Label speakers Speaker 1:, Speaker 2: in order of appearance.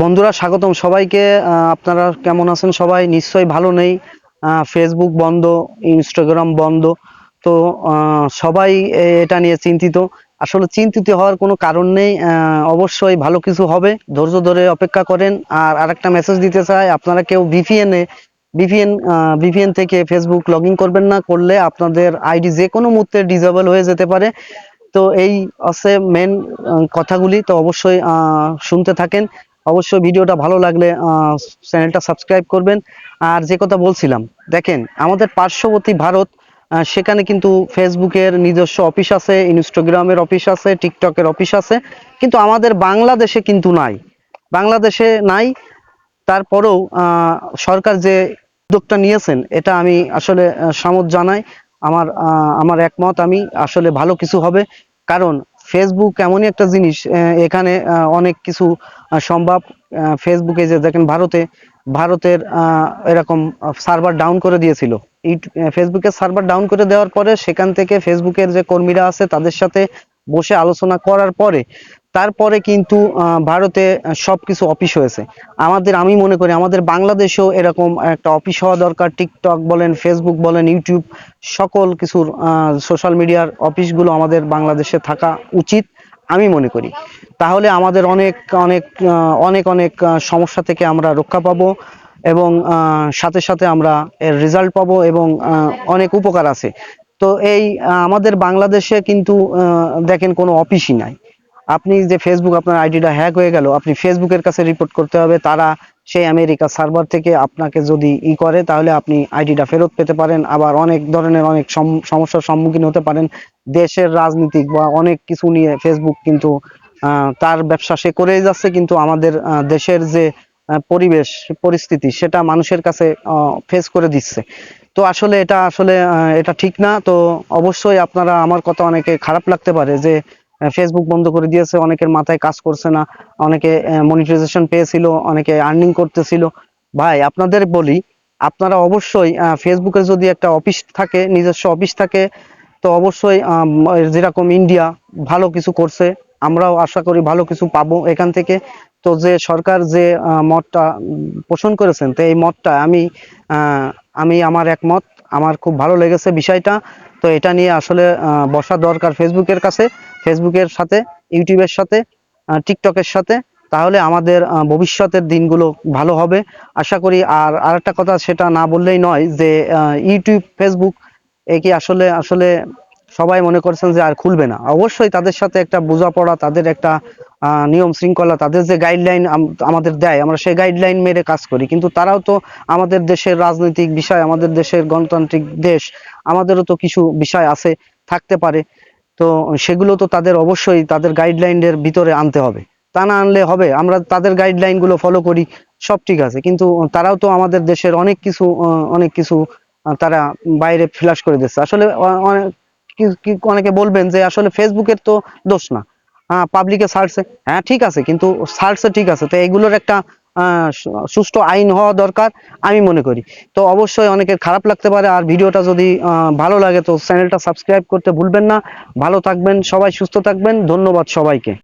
Speaker 1: বন্ধুরা, স্বাগতম সবাইকে। আপনারা কেমন আছেন সবাই? নিশ্চয়ই ভালো নেই। ফেসবুক বন্ধ ইনস্টাগ্রাম বন্ধ। তো সবাই এটা নিয়ে চিন্তিত। আসলে চিন্তিত হওয়ার কোনো কারণ নেই। অবশ্যই ভালো কিছু হবে। ধৈর্য ধরে অপেক্ষা করেন। আর আরেকটা মেসেজ দিতে চাই, আপনারা কেউ ভিপিএনে ভিপিএন ভিপিএন থেকে ফেসবুক লগ করবেন না। করলে আপনাদের আইডি যে কোনো মুহূর্তে ডিজেবল হয়ে যেতে পারে। তো, এই আছে মেন কথাগুলি। তো, অবশ্যই শুনতে থাকেন। অবশ্যই ভিডিওটা ভালো লাগলে চ্যানেলটা সাবস্ক্রাইব করবেন। আর যে কথা বলছিলাম, দেখেন, আমাদের পার্শ্ববর্তী ভারত সেখানে কিন্তু ফেসবুকের নিজস্ব অফিস আছে, ইনস্টাগ্রামের অফিস আছে, টিকটকের অফিস আছে, কিন্তু আমাদের বাংলাদেশে কিন্তু নাই। বাংলাদেশে নাই, তারপরেও সরকার যে উদ্যোগটা নিয়েছেন, এটা আমি আসলে সামত জানাই। আমার আমার একমত, আমি আসলে ভালো কিছু হবে। কারণ ফেসবুক এমনই একটা জিনিস এখানে অনেক কিছু সম্ভব ফেসবুকে যে দেখেন ভারতে, ভারতের এরকম সার্ভার ডাউন করে দিয়েছিল। ফেসবুকের সার্ভার ডাউন করে দেওয়ার পরে সেখান থেকে ফেসবুকের যে কর্মীরা আছে তাদের সাথে বসে আলোচনা করার পরে তারপরে কিন্তু ভারতে আহ, সবকিছু অফিস হয়েছে। আমাদের আমি মনে করি আমাদের বাংলাদেশেও এরকম একটা অফিস হওয়া দরকার। টিকটক বলেন ফেসবুক বলেন ইউটিউব সকল কিছুর সোশ্যাল মিডিয়ার অফিসগুলো আমাদের বাংলাদেশে থাকা উচিত আমি মনে করি। তাহলে আমাদের অনেক অনেক অনেক অনেক সমস্যা থেকে আমরা রক্ষা পাবো এবং সাথে সাথে আমরা এর রেজাল্ট পাবো এবং অনেক উপকার আছে। তো এই আমাদের বাংলাদেশে কিন্তু দেখেন কোনো অফিসই নাই। আপনি যে ফেসবুক আপনার আইডিটা হ্যাক হয়ে গেল, আপনি ফেসবুকের কাছে রিপোর্ট করতে হবে, তারা সেই আমেরিকা সার্ভার থেকে আপনাকে যদি ই করে, তাহলে আপনি আইডিটা ফেরত পেতে পারেন। আবার অনেক ধরনের অনেক সমস্যার সম্মুখীন হতে পারেন। দেশের রাজনীতিক বা অনেক কিছু নিয়ে ফেসবুক কিন্তু তার ব্যবসা সে করেই যাচ্ছে, কিন্তু আমাদের দেশের যে পরিবেশ, পরিস্থিতি, সেটা মানুষের কাছে ফেস করে দিচ্ছে। তো আসলে এটা আসলে এটা ঠিক না। তো অবশ্যই আপনারা, আমার কথা অনেকে খারাপ লাগতে পারে যে ফেসবুক বন্ধ করে দিয়েছে অনেকের মাথায় কাজ করছে না অনেকে মনিটাইজেশন পেয়েছিল অনেকে আর্নিং করতেছিল। ভাই আপনাদের বলি আপনারা অবশ্যই আহ, ফেসবুকে যদি একটা অফিস থাকে নিজস্ব অফিস থাকে তো অবশ্যই যেরকম ইন্ডিয়া ভালো কিছু করছে আমরাও আশা করি ভালো কিছু পাবো এখান থেকে। তো যে সরকার যে মতটা পোষণ করেছেন তো এই মতটা আমি আমি আমার একমত আমার খুব ভালো লেগেছে বিষয়টা। তো এটা নিয়ে আসলে বসা দরকার ফেসবুকের কাছে। ফেসবুকের সাথে, ইউটিউবের সাথে টিকটকের সাথে, তাহলে আমাদের ভবিষ্যতের দিনগুলো ভালো হবে। আশা করি, আর আরেকটা কথা সেটা না বললেই নয় যে ইউটিউব ফেসবুক এ কি আসলে আসলে সবাই মনে করছেন যে আর খুলবে না। অবশ্যই তাদের সাথে একটা বোঝাপড়া, তাদের একটা নিয়ম শৃঙ্খলা, তাদের যে গাইডলাইন আমাদের দেয়, আমরা সেই গাইডলাইন মেরে কাজ করি। কিন্তু তারাও তো আমাদের দেশের রাজনৈতিক বিষয়, আমাদের দেশের গণতান্ত্রিক দেশ, আমাদেরও তো কিছু বিষয় আছে, থাকতে পারে। তো সেগুলো তো তাদের অবশ্যই তাদের গাইডলাইনের ভিতরে আনতে হবে। তা না আনলে হবে, আমরা তাদের গাইডলাইনগুলো ফলো করি, সব ঠিক আছে। কিন্তু তারাও তো আমাদের দেশের অনেক কিছু অনেক কিছু তারা বাইরে ফ্ল্যাশ করে দিচ্ছে। আসলে অনেক বলবেন যে আসলে ফেসবুকের তো দোষ না। হ্যাঁ পাবলিকে ছাড়ছে হ্যাঁ ঠিক আছে, কিন্তু ছাড়ছে ঠিক আছে। তো এগুলোর একটা সুষ্ঠু আইন হওয়া দরকার, আমি মনে করি। তো অবশ্যই অনেকের খারাপ লাগতে পারে, আর ভিডিওটা যদি ভালো লাগে, তো চ্যানেলটা সাবস্ক্রাইব করতে ভুলবেন না। ভালো থাকবেন, সবাই সুস্থ থাকবেন, ধন্যবাদ সবাইকে।